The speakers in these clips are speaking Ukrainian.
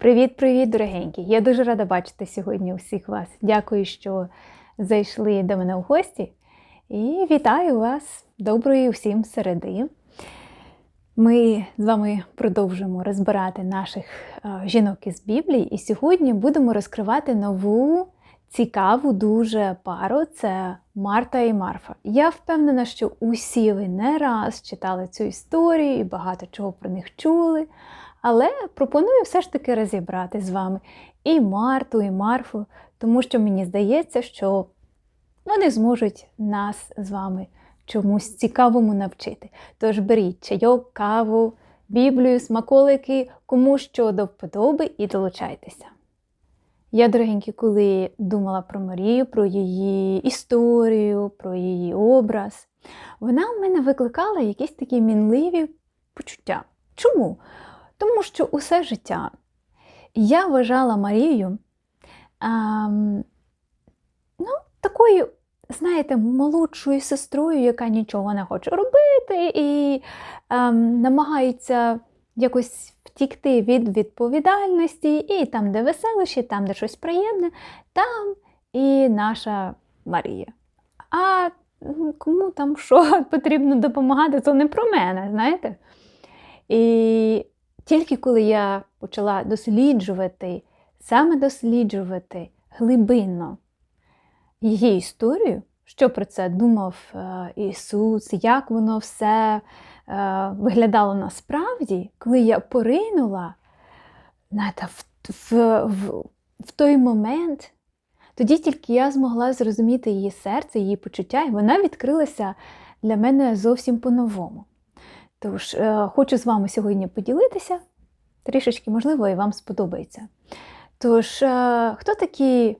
Привіт-привіт, дорогенькі! Я дуже рада бачити сьогодні усіх вас. Дякую, що зайшли до мене в гості. І вітаю вас доброї всім середи. Ми з вами продовжуємо розбирати наших е, жінок із Біблії, і сьогодні будемо розкривати нову цікаву дуже пару це Марта і Марфа. Я впевнена, що усі ви не раз читали цю історію і багато чого про них чули. Але пропоную все ж таки розібрати з вами і Марту, і Марфу, тому що мені здається, що вони зможуть нас з вами чомусь цікавому навчити. Тож беріть чайок, каву, біблію, смаколики, кому що до вподоби і долучайтеся. Я, дорогенькі, коли думала про Марію, про її історію, про її образ, вона в мене викликала якісь такі мінливі почуття. Чому? Тому що усе життя я вважала Марію ем, ну, такою, знаєте, молодшою сестрою, яка нічого не хоче робити, і ем, намагається якось втікти від відповідальності, і там, де веселощі, там, де щось приємне, там і наша Марія. А кому там що потрібно допомагати, то не про мене, знаєте? І тільки коли я почала досліджувати, саме досліджувати глибинно її історію, що про це думав е, Ісус, як воно все е, виглядало насправді, коли я поринула знаєте, в, в, в, в той момент, тоді тільки я змогла зрозуміти її серце, її почуття, і вона відкрилася для мене зовсім по-новому. Тож, е, хочу з вами сьогодні поділитися, трішечки, можливо, і вам сподобається. Тож, е, хто такі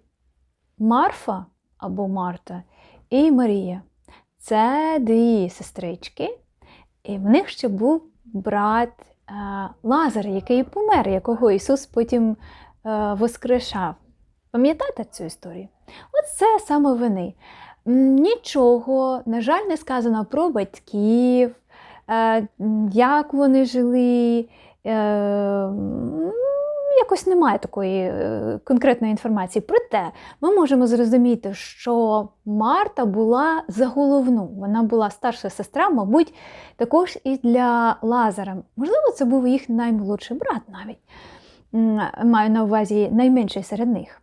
Марфа або Марта і Марія? Це дві сестрички, і в них ще був брат е, Лазар, який помер, якого Ісус потім воскрешав. Пам'ятаєте цю історію? От це саме вони. Нічого, на жаль, не сказано про батьків. Е, як вони жили. Е, якось немає такої е, конкретної інформації. Проте ми можемо зрозуміти, що Марта була за головну. Вона була старша сестра, мабуть, також і для Лазара. Можливо, це був їх наймолодший брат навіть. Маю на увазі найменший серед них.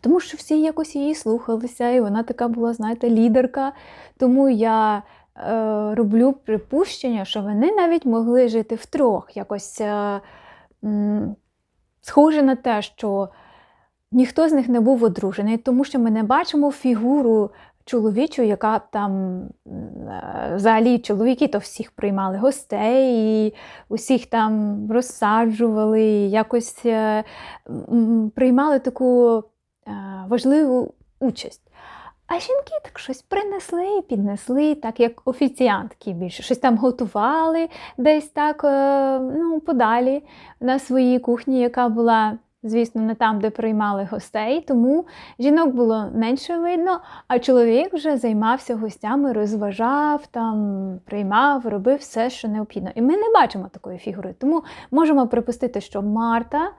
Тому що всі якось її слухалися, і вона така була, знаєте, лідерка. Тому я роблю припущення, що вони навіть могли жити втрьох. Якось е, схоже на те, що ніхто з них не був одружений, тому що ми не бачимо фігуру чоловічу, яка там е, взагалі чоловіки то всіх приймали гостей, і усіх там розсаджували, якось приймали таку важливу участь. А жінки так щось принесли, піднесли, так як офіціантки більше. Щось там готували десь так е, ну, подалі на своїй кухні, яка була, звісно, не там, де приймали гостей. Тому жінок було менше видно, а чоловік вже займався гостями, розважав, там, приймав, робив все, що необхідно. І ми не бачимо такої фігури. Тому можемо припустити, що Марта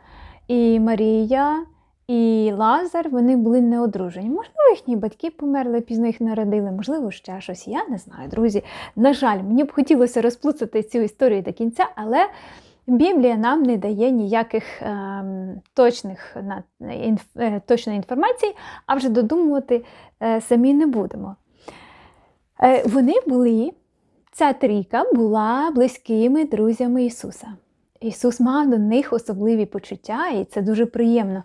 і Марія. І Лазар вони були не одружені. Можливо, їхні батьки померли, пізно їх народили, можливо, ще щось. Я не знаю, друзі. На жаль, мені б хотілося розплутати цю історію до кінця, але Біблія нам не дає ніяких е, точних інф, е, точної інформації, а вже додумувати е, самі не будемо. Е, Вони були, ця трійка була близькими друзями Ісуса. Ісус мав до них особливі почуття, і це дуже приємно.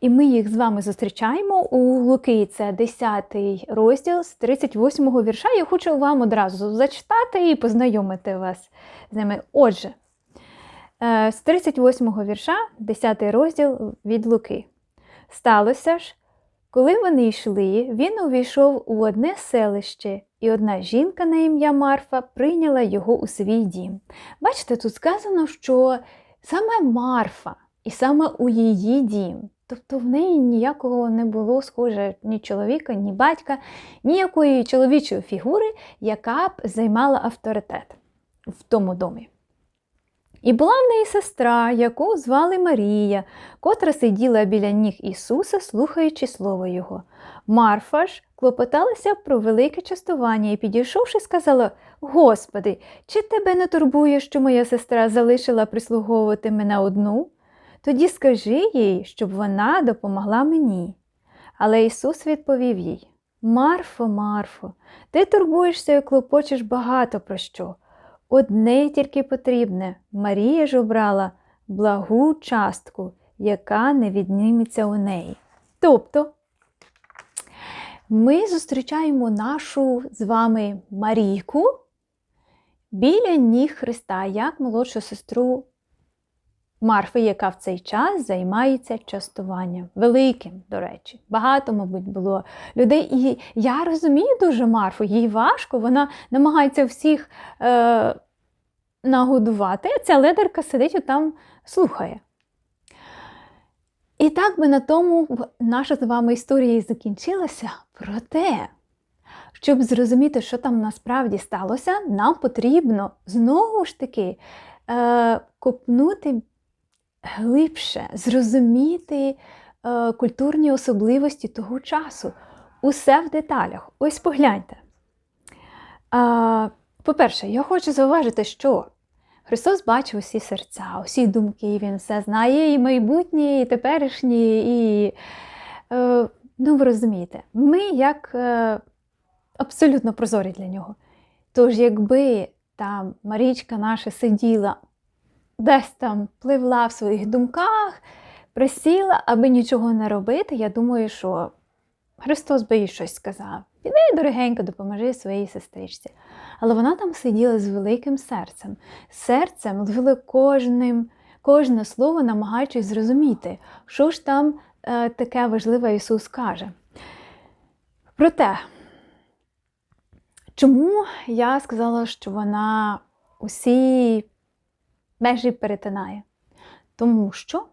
І ми їх з вами зустрічаємо у Луки, це 10 розділ з 38 го вірша. Я хочу вам одразу зачитати і познайомити вас з ними. Отже, е, з 38 го вірша, 10 розділ від Луки. Сталося ж, коли вони йшли, він увійшов у одне селище, і одна жінка на ім'я Марфа прийняла його у свій дім. Бачите, тут сказано, що саме Марфа і саме у її дім. Тобто в неї ніякого не було схоже ні чоловіка, ні батька, ніякої чоловічої фігури, яка б займала авторитет в тому домі. І була в неї сестра, яку звали Марія, котра сиділа біля ніг Ісуса, слухаючи слово Його. Марфа ж клопоталася про велике частування і, підійшовши, сказала: Господи, чи тебе не турбує, що моя сестра залишила прислуговувати мене одну? Тоді скажи їй, щоб вона допомогла мені. Але Ісус відповів їй: Марфо, Марфо, ти турбуєшся і клопочеш багато про що. Одне тільки потрібне Марія ж обрала благу частку, яка не відніметься у неї. Тобто ми зустрічаємо нашу з вами Марійку біля ніг Христа, як молодшу сестру Марфи, яка в цей час займається частуванням. Великим, до речі. Багато, мабуть, було людей. І я розумію дуже Марфу, їй важко, вона намагається всіх е, нагодувати, а ця ледерка сидить там слухає. І так би на тому наша з вами історія і закінчилася. Проте, щоб зрозуміти, що там насправді сталося, нам потрібно знову ж таки е, копнути глибше, зрозуміти е, культурні особливості того часу. Усе в деталях. Ось погляньте. Е, по-перше, я хочу зауважити, що Христос бачив усі серця, усі думки, Він все знає, і майбутнє, і теперішнє, і е, ну ви розумієте, ми як е, абсолютно прозорі для нього. Тож, якби там Марічка наша сиділа, десь там пливла в своїх думках, присіла, аби нічого не робити, я думаю, що Христос би їй щось сказав. Піди, дорогенько, допоможи своїй сестричці. Але вона там сиділа з великим серцем. Серцем ловила кожним, кожне слово, намагаючись зрозуміти, що ж там е, таке важливе Ісус каже. Проте, чому я сказала, що вона усі межі перетинає? Тому що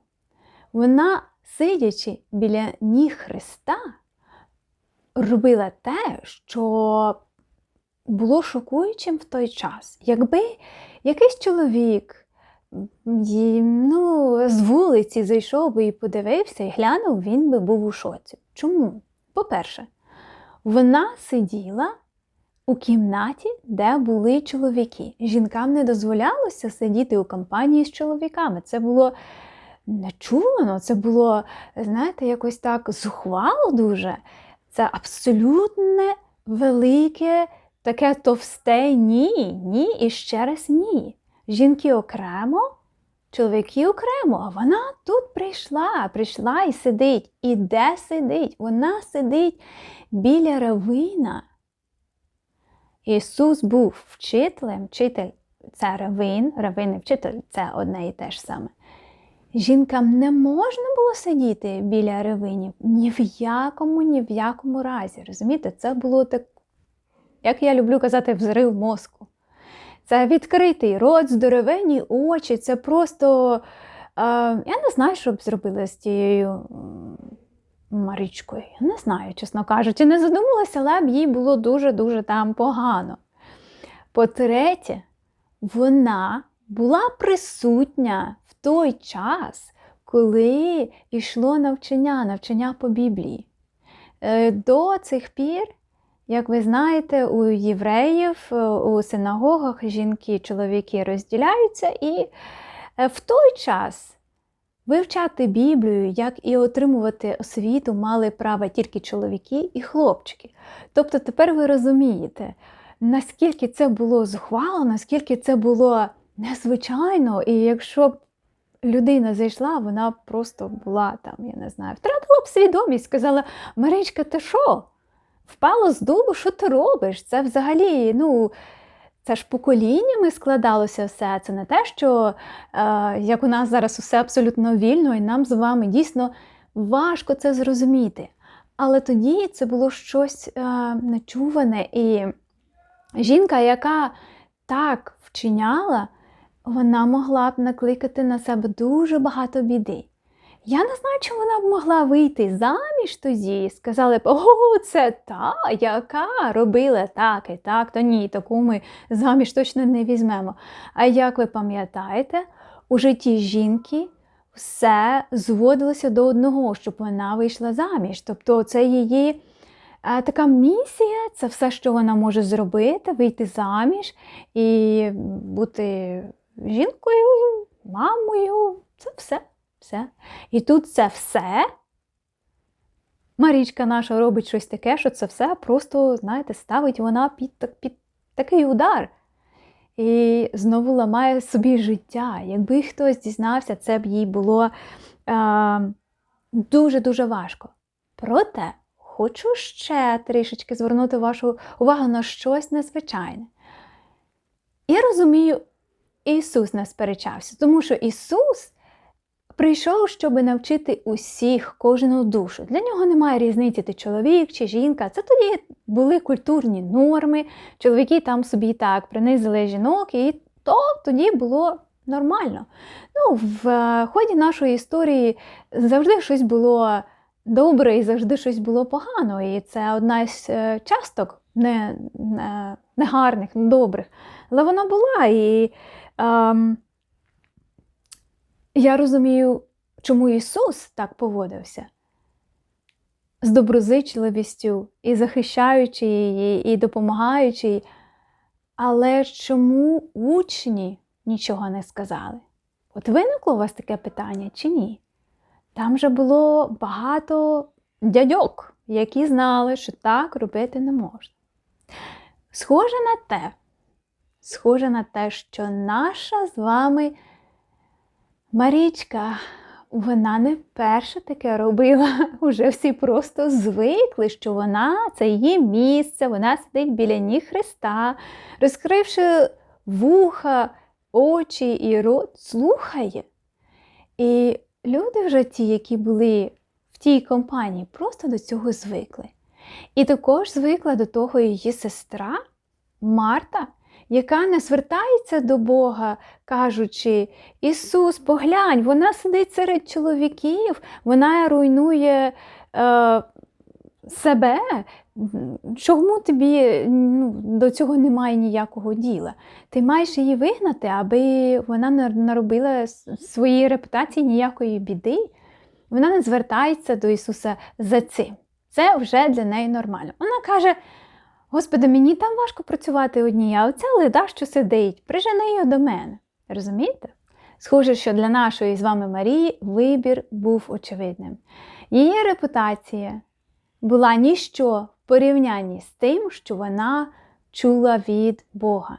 вона, сидячи біля ніг Христа, робила те, що було шокуючим в той час. Якби якийсь чоловік ну, з вулиці зайшов би і подивився, і глянув, він би був у шоці. Чому? По-перше, вона сиділа у кімнаті, де були чоловіки. Жінкам не дозволялося сидіти у компанії з чоловіками. Це було нечувано, це було, знаєте, якось так зухвало дуже. Це абсолютне велике, таке товсте ні, ні і ще раз ні. Жінки окремо, чоловіки окремо, а вона тут прийшла, прийшла і сидить. І де сидить? Вона сидить біля равина. Ісус був вчителем, вчитель це равин, равин і вчитель це одне і те ж саме. Жінкам не можна було сидіти біля ревинів ні в якому, ні в якому разі. Розумієте, це було так, як я люблю казати, взрив мозку. Це відкритий рот, здоровенні очі. Це просто. Я не знаю, що б зробили з тією Марічкою. Я не знаю, чесно кажучи, не задумалася, але б їй було дуже-дуже там погано. По-третє, вона була присутня в той час, коли йшло навчання, навчання по Біблії. Е, до цих пір, як ви знаєте, у євреїв е, у синагогах жінки чоловіки розділяються, і е, в той час вивчати Біблію, як і отримувати освіту, мали право тільки чоловіки і хлопчики. Тобто тепер ви розумієте, наскільки це було зухвало, наскільки це було незвичайно, і якщо б людина зайшла, вона просто була там, я не знаю, втратила б свідомість, сказала: Маричка, ти що? Впало з дубу, що ти робиш? Це взагалі, ну. Це ж поколіннями складалося все. Це не те, що е, як у нас зараз усе абсолютно вільно, і нам з вами дійсно важко це зрозуміти. Але тоді це було щось е, нечуване. І жінка, яка так вчиняла, вона могла б накликати на себе дуже багато біди. Я не знаю, чи вона б могла вийти заміж тоді. Сказали б, о, це та, яка робила так і так, то ні, таку ми заміж точно не візьмемо. А як ви пам'ятаєте, у житті жінки все зводилося до одного, щоб вона вийшла заміж. Тобто це її е, така місія, це все, що вона може зробити, вийти заміж і бути жінкою, мамою. Це все. Все. І тут це все. Марічка наша робить щось таке, що це все просто, знаєте, ставить вона під, під такий удар. І знову ламає собі життя. Якби хтось дізнався, це б їй було дуже-дуже важко. Проте хочу ще трішечки звернути вашу увагу на щось незвичайне. Я розумію, Ісус не сперечався, тому що Ісус прийшов, щоб навчити усіх, кожну душу. Для нього немає різниці, ти чоловік чи жінка. Це тоді були культурні норми. Чоловіки там собі так принизили жінок, і то тоді було нормально. Ну, в е, ході нашої історії завжди щось було добре і завжди щось було погано. І це одна з е, часток не, не, негарних, недобрих. Але вона була. І ем, я розумію, чому Ісус так поводився. З доброзичливістю і захищаючи її, і допомагаючи їй. Але чому учні нічого не сказали? От виникло у вас таке питання чи ні? Там же було багато дядьок, які знали, що так робити не можна. Схоже на те, схоже на те, що наша з вами Марічка, вона не перше таке робила. Уже всі просто звикли, що вона це її місце, вона сидить біля ніг Христа, розкривши вуха, очі і рот, слухає. І люди вже ті, які були в тій компанії, просто до цього звикли. І також звикла до того її сестра Марта, яка не звертається до Бога, кажучи: Ісус, поглянь, вона сидить серед чоловіків, вона руйнує е, себе. Чому тобі ну, до цього немає ніякого діла? Ти маєш її вигнати, аби вона не наробила своїй репутації ніякої біди. Вона не звертається до Ісуса за цим. Це вже для неї нормально. Вона каже: Господи, мені там важко працювати одній, а оця леда, що сидить, прижени її до мене. Розумієте? Схоже, що для нашої з вами Марії вибір був очевидним. Її репутація була ніщо в порівнянні з тим, що вона чула від Бога.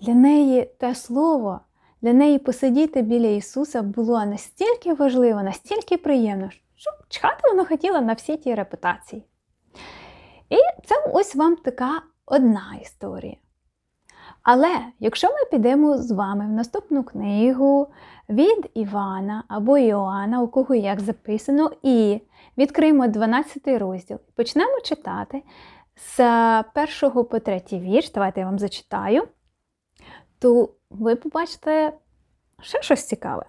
Для неї те слово, для неї посидіти біля Ісуса було настільки важливо, настільки приємно, що чхати вона хотіла на всі ті репутації. І це ось вам така одна історія. Але якщо ми підемо з вами в наступну книгу від Івана або Іоанна, у кого як записано, і відкриємо 12 розділ, почнемо читати з першого по третій вірш, давайте я вам зачитаю, то ви побачите ще щось цікаве.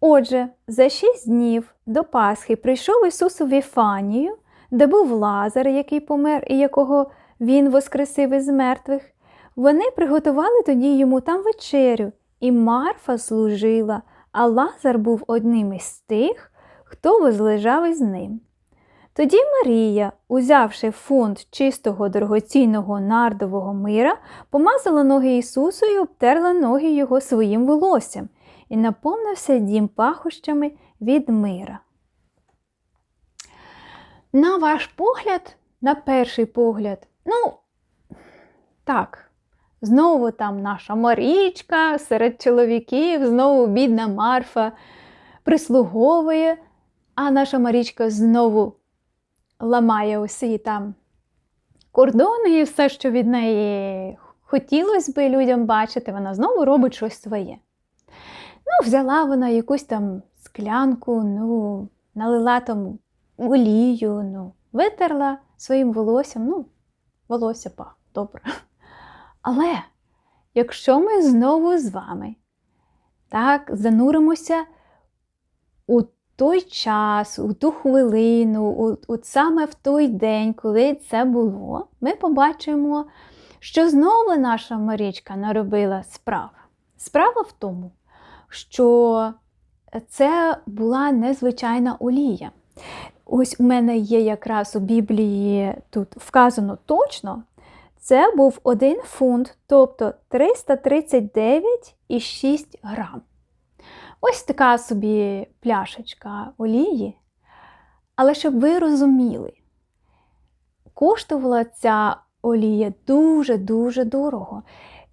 Отже, за шість днів до Пасхи прийшов Ісус у Віфанію, де був Лазар, який помер і якого Він воскресив із мертвих. Вони приготували тоді йому там вечерю, і Марфа служила, а Лазар був одним із тих, хто возлежав із ним. Тоді Марія, узявши фунт чистого дорогоцінного нардового мира, помазала ноги Ісусу і обтерла ноги його своїм волоссям, і наповнився дім пахощами від мира. На ваш погляд, на перший погляд, ну, так, знову там наша Марічка серед чоловіків, знову бідна Марфа прислуговує, а наша Марічка знову ламає усі там кордони і все, що від неї хотілося би людям бачити, вона знову робить щось своє. Ну, взяла вона якусь там склянку, ну, налила там олію, ну, витерла своїм волоссям, ну, волосся пах, добре. Але якщо ми знову з вами так зануримося у той час, у ту хвилину, у, от саме в той день, коли це було, ми побачимо, що знову наша Марічка наробила справ. Справа в тому, що це була незвичайна олія. Ось у мене є якраз у Біблії тут вказано точно, це був 1 фунт, тобто 339,6 грам. Ось така собі пляшечка олії. Але щоб ви розуміли, коштувала ця олія дуже-дуже дорого.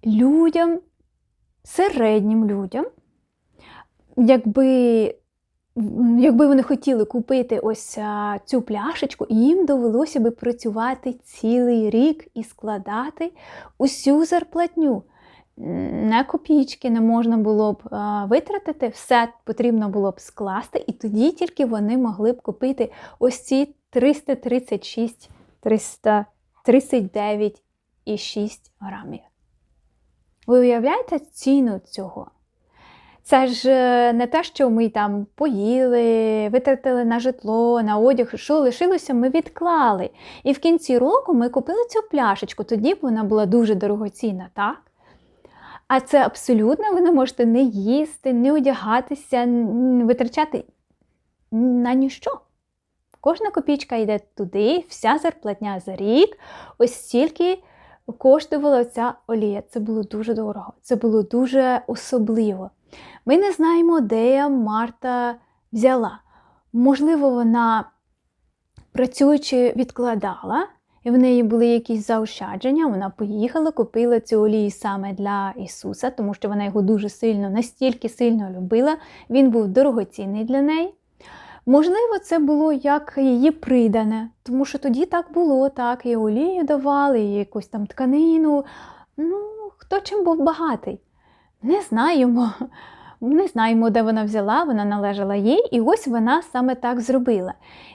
Людям, середнім людям, якби якби вони хотіли купити ось цю пляшечку, їм довелося би працювати цілий рік і складати усю зарплатню. Не копійки не можна було б витратити, все потрібно було б скласти, і тоді тільки вони могли б купити ось ці 336 339,6 грамів. Ви уявляєте ціну цього? Це ж е, не те, що ми там поїли, витратили на житло, на одяг, що лишилося, ми відклали. І в кінці року ми купили цю пляшечку, тоді б вона була дуже дорогоцінна, так? А це абсолютно ви не можете не їсти, не одягатися, витрачати на ніщо. Кожна копійка йде туди, вся зарплатня за рік, ось стільки коштувала ця олія. Це було дуже дорого, це було дуже особливо. Ми не знаємо, де Марта взяла. Можливо, вона, працюючи, відкладала, і в неї були якісь заощадження. Вона поїхала, купила цю олію саме для Ісуса, тому що вона його дуже сильно, настільки сильно любила. Він був дорогоцінний для неї. Можливо, це було як її придане, тому що тоді так було, так, і олію давали, і якусь там тканину. Ну, хто чим був багатий? Не знаємо. Не знаємо, де вона взяла, вона належала їй, і ось вона саме так зробила.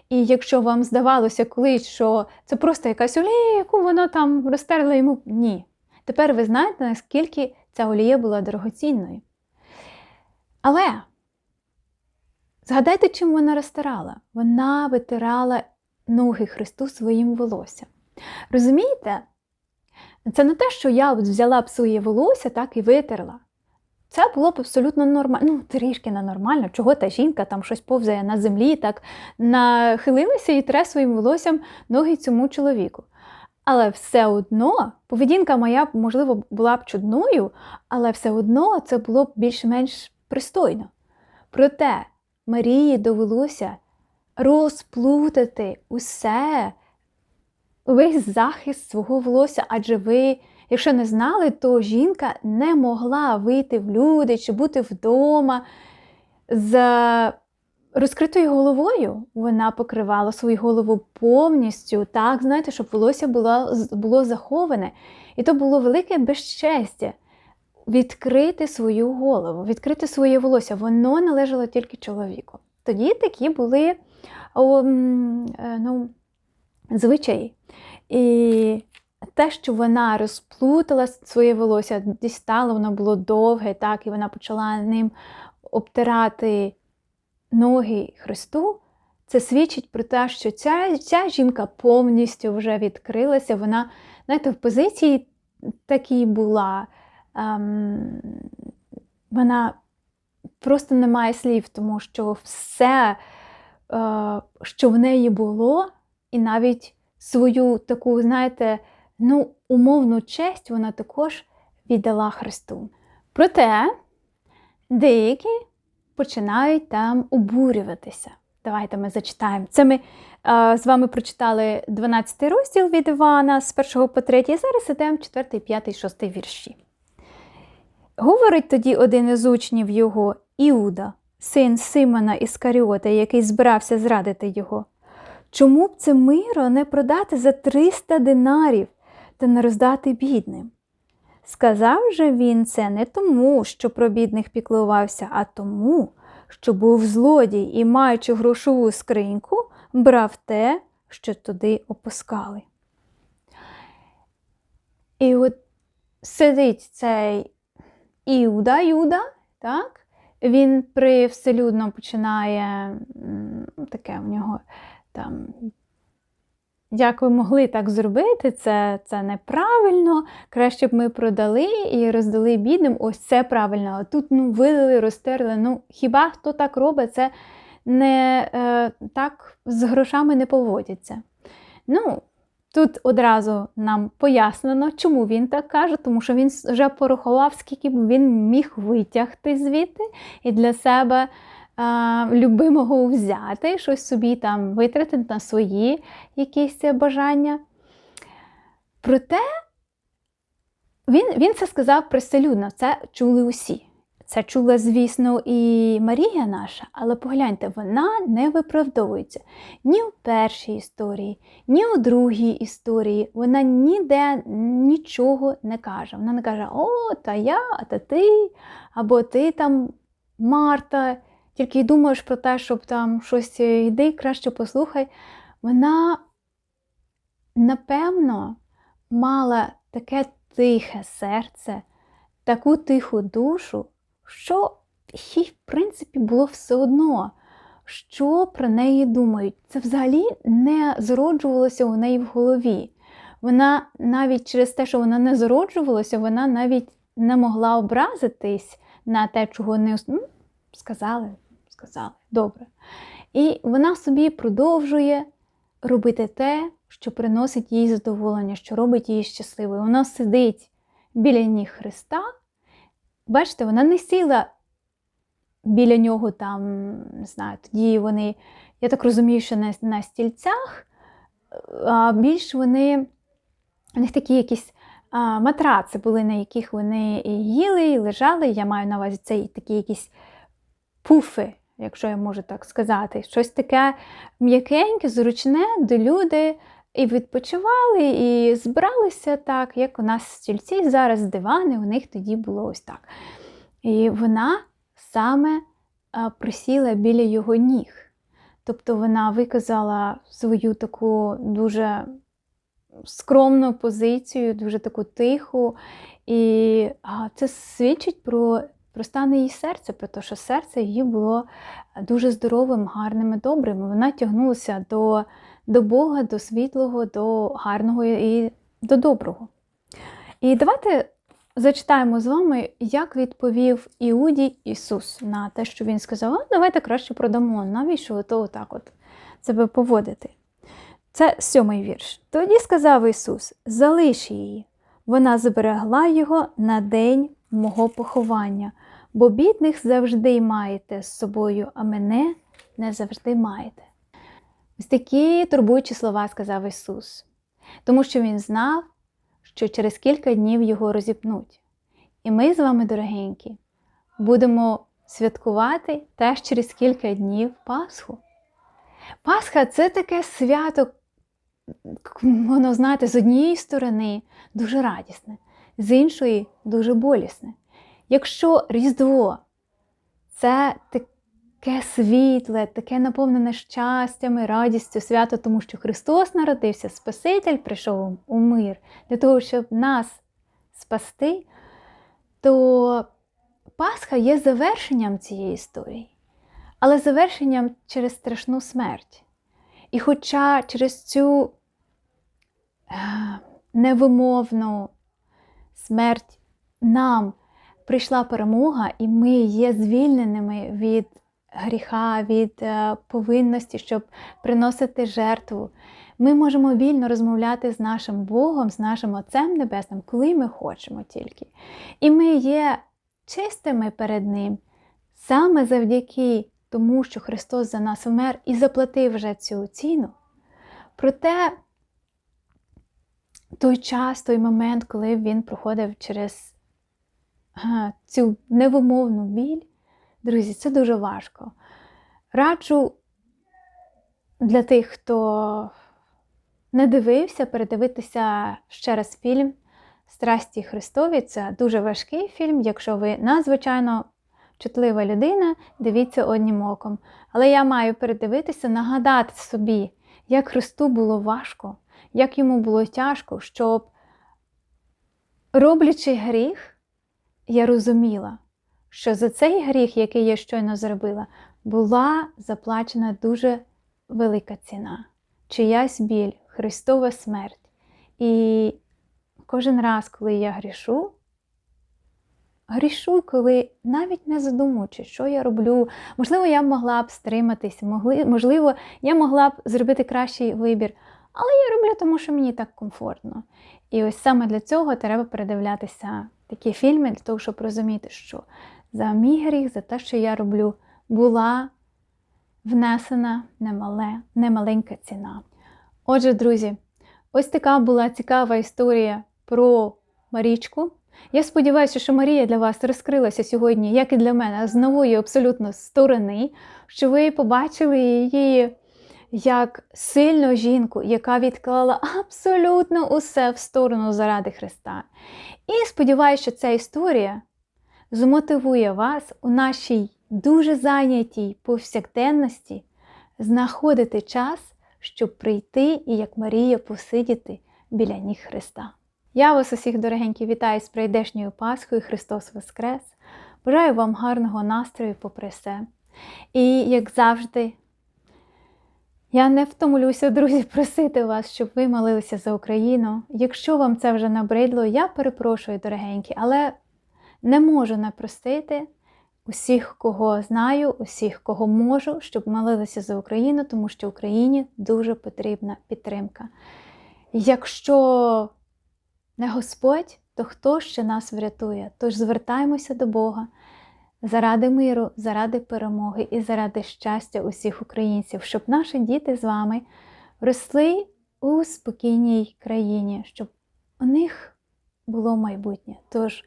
І якщо вам здавалося колись, що це просто якась олія, яку вона там розтерла йому, ні. Тепер ви знаєте, наскільки ця олія була дорогоцінною. Але згадайте, чим вона розтирала? Вона витирала ноги Христу своїм волоссям. Розумієте? Це не те, що я взяла б своє волосся так і витерла. Це було б абсолютно нормально, ну, трішки ненормально, чого та жінка там щось повзає на землі, так нахилилася і тре своїм волоссям ноги цьому чоловіку. Але все одно, поведінка моя, можливо, була б чудною, але все одно це було б більш-менш пристойно. Проте Марії довелося розплутати усе, весь захист свого волосся, адже ви. Якщо не знали, то жінка не могла вийти в люди чи бути вдома з розкритою головою. Вона покривала свою голову повністю, так, знаєте, щоб волосся було, було заховане. І то було велике безчестя відкрити свою голову, відкрити своє волосся. Воно належало тільки чоловіку. Тоді такі були о, е, ну, звичаї. І те, що вона розплутала своє волосся, дістала, воно було довге, так, і вона почала ним обтирати ноги Христу, це свідчить про те, що ця ця жінка повністю вже відкрилася. Вона, знаєте, в позиції такій була. Ем, вона просто не має слів, тому що все, е, що в неї було, і навіть свою таку, знаєте, ну, умовну честь вона також віддала Христу. Проте деякі починають там обурюватися. Давайте ми зачитаємо. Це ми а, з вами прочитали 12 розділ від Івана з 1 по 3, і зараз ідемо 4, 5, 6 вірші. Говорить тоді один із учнів його, Іуда, син Симона Іскаріота, який збирався зрадити його. Чому б це миро не продати за 300 динарів та не роздати бідним. Сказав же він це не тому, що про бідних піклувався, а тому, що був злодій і, маючи грошову скриньку, брав те, що туди опускали. І от сидить цей Іуда, Юда, так? він привселюдно починає таке в нього там як ви могли так зробити, це, це неправильно. Краще б ми продали і роздали бідним. Ось це правильно. А тут ну, вилили, розтерли. Ну, хіба хто так робить, це не е, так з грошами не поводяться. Ну, Тут одразу нам пояснено, чому він так каже, тому що він вже порахував, скільки б він міг витягти звідти і для себе любимого взяти, щось собі там витратити на свої якісь бажання. Проте він, він це сказав приселюдно, це чули усі. Це чула, звісно, і Марія наша, але погляньте, вона не виправдовується ні у першій історії, ні у другій історії. Вона ніде нічого не каже. Вона не каже, о, та я, та ти, або ти там, Марта, тільки й думаєш про те, щоб там щось йди, краще послухай. Вона, напевно, мала таке тихе серце, таку тиху душу що їй, в принципі, було все одно, що про неї думають. Це взагалі не зароджувалося у неї в голові. Вона навіть через те, що вона не зароджувалася, вона навіть не могла образитись на те, чого не ну, сказали, сказали, добре. І вона собі продовжує робити те, що приносить їй задоволення, що робить її щасливою. Вона сидить біля ніг Христа. Бачите, вона не сіла біля нього там, не знаю, тоді вони, я так розумію, що на, на стільцях, а більш вони, у них такі якісь матраци були, на яких вони їли, і лежали. Я маю на увазі це такі якісь пуфи, якщо я можу так сказати. Щось таке м'якеньке, зручне, де люди. І відпочивали, і збиралися так, як у нас стільці, зараз дивани, у них тоді було ось так. І вона саме присіла біля його ніг. Тобто вона виказала свою таку дуже скромну позицію, дуже таку тиху. І це свідчить про про стан її серця, про те, що серце її було дуже здоровим, гарним і добрим. Вона тягнулася до до Бога, до світлого, до гарного і до доброго. І давайте зачитаємо з вами, як відповів Іуді Ісус на те, що Він сказав, давайте краще продамо, навіщо то отак от себе поводити. Це сьомий вірш. Тоді сказав Ісус: Залиш її, вона зберегла його на день мого поховання, бо бідних завжди маєте з собою, а мене не завжди маєте. Ось такі турбуючі слова сказав Ісус, тому що Він знав, що через кілька днів його розіпнуть. І ми з вами, дорогенькі, будемо святкувати теж через кілька днів Пасху. Пасха це таке свято, воно, знаєте, з однієї сторони дуже радісне, з іншої дуже болісне. Якщо Різдво це таке світле, таке наповнене щастям і радістю свято, тому що Христос народився, Спаситель прийшов у мир для того, щоб нас спасти, то Пасха є завершенням цієї історії, але завершенням через страшну смерть. І хоча через цю е, невимовну смерть нам прийшла перемога, і ми є звільненими від гріха, від е, повинності, щоб приносити жертву. Ми можемо вільно розмовляти з нашим Богом, з нашим Отцем Небесним, коли ми хочемо тільки. І ми є чистими перед Ним саме завдяки тому, що Христос за нас вмер і заплатив вже цю ціну. Проте той час, той момент, коли Він проходив через цю невимовну біль, друзі, це дуже важко. Раджу для тих, хто не дивився, передивитися ще раз фільм Страсті Христові. Це дуже важкий фільм. Якщо ви надзвичайно чутлива людина, дивіться одним оком. Але я маю передивитися, нагадати собі, як Христу було важко, як йому було тяжко, щоб, роблячи гріх, я розуміла, що за цей гріх, який я щойно зробила, була заплачена дуже велика ціна, чиясь біль, Христова смерть. І кожен раз, коли я грішу, грішу, коли навіть не задумуючись, що я роблю. Можливо, я могла б стриматись, можливо, я могла б зробити кращий вибір. Але я роблю, тому що мені так комфортно. І ось саме для цього треба передивлятися такі фільми, для того, щоб розуміти, що за мій гріх, за те, що я роблю, була внесена немале, немаленька ціна. Отже, друзі, ось така була цікава історія про Марічку. Я сподіваюся, що Марія для вас розкрилася сьогодні, як і для мене, з нової абсолютно сторони, що ви побачили її як сильну жінку, яка відклала абсолютно усе в сторону заради Христа. І сподіваюся, що ця історія змотивує вас у нашій дуже зайнятій повсякденності знаходити час, щоб прийти і, як Марія, посидіти біля ніг Христа. Я вас усіх, дорогенькі, вітаю з прийдешньою Пасхою Христос Воскрес! Бажаю вам гарного настрою попри все. І, як завжди, я не втомлюся, друзі, просити вас, щоб ви молилися за Україну. Якщо вам це вже набридло, я перепрошую, дорогенькі, але не можу не простити усіх, кого знаю, усіх, кого можу, щоб молилися за Україну, тому що Україні дуже потрібна підтримка. Якщо не Господь, то хто ще нас врятує? Тож звертаємося до Бога заради миру, заради перемоги і заради щастя усіх українців, щоб наші діти з вами росли у спокійній країні, щоб у них було майбутнє. Тож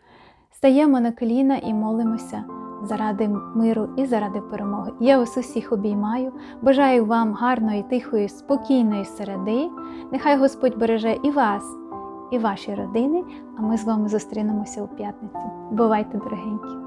стаємо на коліна і молимося заради миру і заради перемоги. Я вас усіх обіймаю, бажаю вам гарної, тихої, спокійної середи. Нехай Господь береже і вас, і ваші родини, а ми з вами зустрінемося у п'ятницю. Бувайте, дорогенькі!